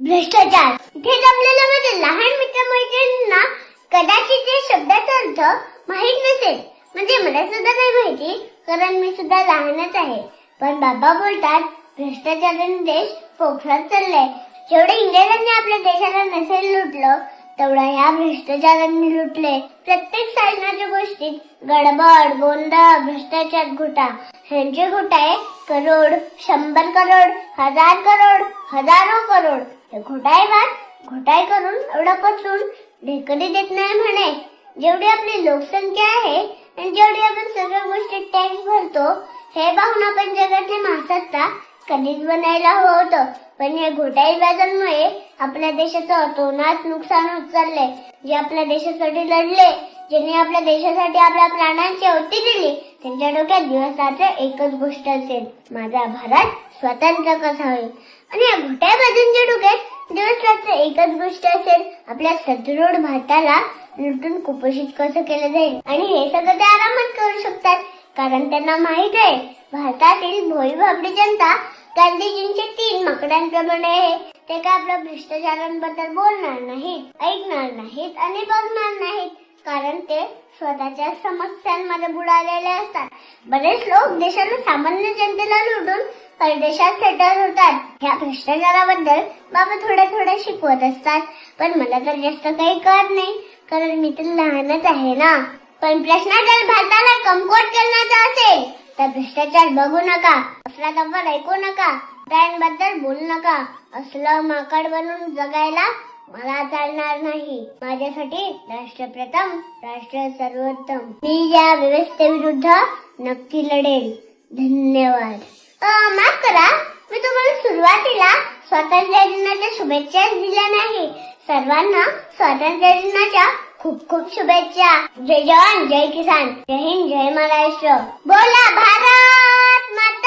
भ्रष्टाचार. इथे जमलेल्या माझ्या म्हणजे लहान मित्रमैत्रिणींना कदाचित या शब्दाचा अर्थ माहीत नसेल. म्हणजे मला सुद्धा नाही माहिती कारण मी सुद्धा लहानच आहे. पण बाबा बोलतात भ्रष्टाचाराने देश पोखरात चाललाय. जेवढे इंग्रजांनी आपल्या देशाला नसेल लुटलं तेवढा ह्या भ्रष्टाचारांनी लुटले. प्रत्येक शासनाच्या गोष्टीत गडबड गोंधळ भ्रष्टाचार घोटा. ह्यांचे घोटाळे करोड शंभर करोड हजार करोड हजारो करोड हे घोटाळे बाद घोटाळे करून एवढा पचून ढेकडी देत नाही म्हणे. जेवढी आपली लोकसंख्या आहे आणि जेवढी आपण सगळ्या गोष्टी टॅक्स भरतो हे पाहून आपण जगातले महासत्ता कधीच बनायला हवं होतं. पण या घोटाळेबाजांमुळे आपल्या देशाचं अतोनात नुकसान होत चाललंय. जे आपल्या देशासाठी लढले ज्यांनी आपल्या देशासाठी आपल्या प्राणांची अवती दिली त्यांच्या डोक्यात दिवस रात्र एकच गोष्ट असेल. माझा भारत स्वतंत्र कसा होईल आणि या घोटाळेबाजांच्या डोक्यात दिवस रात्र एकच गोष्ट असेल. आपल्या सदृढ भारताला लुटून कुपोषित कसं केलं जाईल? आणि हे सगळं ते आरामात करू शकतात. कारण त्यांना माहीत आहे भारतातील भोई भाबडी जनता गांधीजींचे तीन माकडांप्रमाणे आहे. ते काय आपल्या भ्रष्टाचारांबद्दल बोलणार नाहीत ऐकणार नाहीत आणि बघणार नाहीत. कारण ते स्वतःच्या समस्यांमध्ये बुडालेले असतात. बरेच लोक देशाला सामान्य जनतेला लुटून परदेशात सेटल होतात. ह्या भ्रष्टाचाराबद्दल बाबा थोडे थोडे शिकवत असतात. पण मला तर जास्त काही कळत नाही कारण मी तर लहानच आहे ना. पण प्रश्न जर भारताला कमकोट करण्याचा असेल तर भ्रष्टाचार बघू नका अफरातफर ऐकू नका बद्दल बोलू नका. असलं माकड बनून जगायला मला चालणार नाही. माझ्यासाठी राष्ट्र प्रथम राष्ट्र सर्वोत्तम. मी या व्यवस्थेविरुद्ध नक्की लढेल. धन्यवाद. माफ करा. मी तुम्हाला सुरुवातीला स्वातंत्र्य दिनाच्या शुभेच्छा दिल्या नाही. सर्वांना स्वातंत्र्य दिनाच्या खूप खूप शुभेच्छा. जय जवान जय किसान. जय हिंद जय महाराष्ट्र. बोला भारत माता